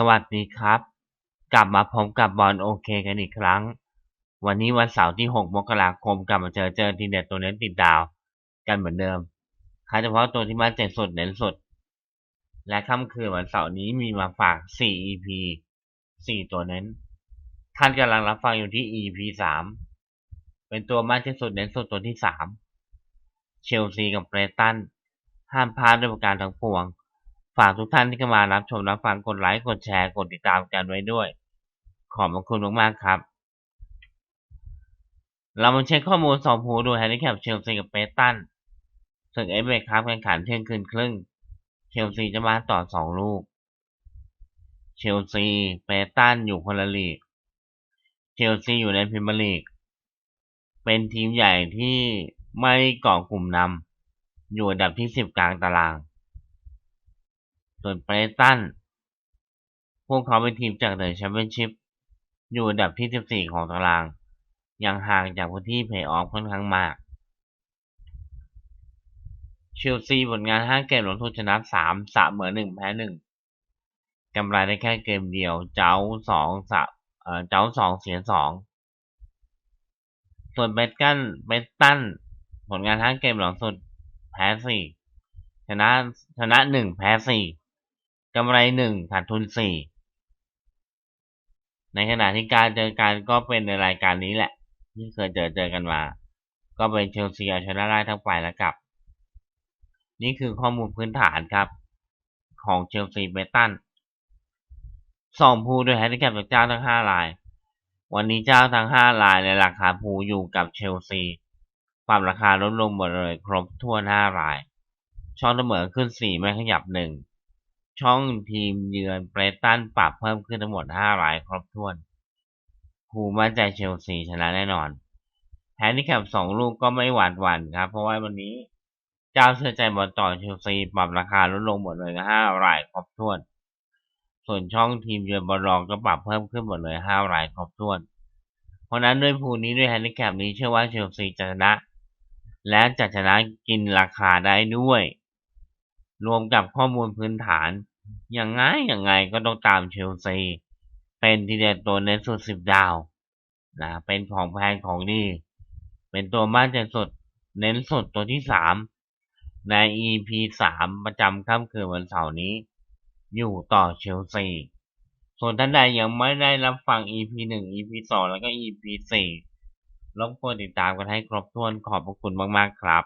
สวัสดีครับ กลับมาพบกับบอลโอเคกันอีกครั้ง วันนี้วันเสาร์ที่ 6 มกราคมกลับมาเจอเจอทีเด็ดตัวเน้นติดดาว กันเหมือนเดิมคาเฉพาะตัวที่มาเจ็ดสุดเน้นสุด และค่ำคืนวันเสาร์นี้มีมาฝาก 4 EP 4 ตัวเน้น ท่านกำลังรับฟังอยู่ที่ EP 3 เป็นตัวมากที่สุดเน้นสุดตัวที่ 3 เชลซีกับเบรตันห้ามพลาดด้วยประการทั้งปวง ฝากทุกท่านที่เข้ามารับชมรับฟังกดไลค์กดแชร์กดติดตามกันไว้ด้วย ขอบคุณมากๆครับ เรามาเช็คข้อมูลสองผูดูแฮนดิแคปเชลซีกับเบรตันศึกเอฟเอครับแข่งขันเที่ยงคืนครึ่งเชลซีจะมาต่อสองลูก เชลซีเบรตันอยู่คนละลีก เชลซีอยู่ในพรีเมียร์ลีก เป็นทีมใหญ่ที่ไม่เกาะกลุ่มนำอยู่อันดับที่สิบกลางตาราง ส่วนเบรตัน พวกเขาเป็นทีมจากเดอะแชมเปี้ยนชิพอยู่อันดับที่สิบสี่ของตาราง ยังห่างจากพื้นที่เพย์ออฟค่อนข้างมาก เชลซีผลงานห้าเกมหลังถูกชนะสามเสมอหนึ่งแพ้หนึ่งกำไรได้แค่เกมเดียว เจ้าสองสะเอ่อเจ้าสองเสียสองส่วนเบสกันเบสตัน ผลงานห้าเกมหลังสุด แพ้สี่ชนะ ชนะหนึ่งแพ้สี่ กำไรหนึ่งขาดทุนสี่ในขณะที่การเจอกันก็เป็นในรายการนี้แหละ ที่เคยเจอเจอกันมา ก็เป็นเชลซีเอาชนะได้ทั้งไปและกลับ นี่คือข้อมูลพื้นฐานครับ ของเชลซีเบตันสองผู้ด้วยแฮนดิแคปจากเจ้าทั้งห้าราย วันนี้เจ้าทั้งห้ารายในราคาผูอยู่กับเชลซีปรับราคาลดลงหมดเลย ครบทั่วห้าราย ช่องเสมอขึ้นสี่ไม่ขยับหนึ่ง ช่องทีมเยือนเบรตันปรับเพิ่มขึ้นทั้งหมดห้ารายครบถ้วนผูมั่นใจเชลซีชนะแน่นอนแฮนดิแคปสองลูกก็ไม่หวาดหวั่นครับ เพราะว่าวันนี้เจ้าเชื่อใจบอลต่อเชลซีปรับราคาลดลงหมดเลยห้ารายครบถ้วน ส่วนช่องทีมเยือนบอลรองก็ปรับเพิ่มขึ้นหมดเลยห้ารายครบถ้วน เพราะนั้นด้วยภูนี้ด้วยแฮนดิแคปนี้เชื่อว่าเชลซีจะชนะ และจะชนะกินราคาได้ด้วย รวมกับข้อมูลพื้นฐาน อยังไงยังไงก็ต้องตามเชลซี เป็นทีเด็ดตัวเน้นสุดสิบดาวนะเป็นของแพงของดี เป็นตัวมั่นใจสุด เน้นสุดตัวที่สามใน EP สามประจำค่ำคืนวันเสาร์นี้ อยู่ต่อเชลซี ส่วนท่านใดยังไม่ได้รับฟัง EP หนึ่ง EP สองแล้วก็ EP สี่รบกวนติดตามกันให้ครบถ้วนขอบพระคุณมาก ๆ ครับ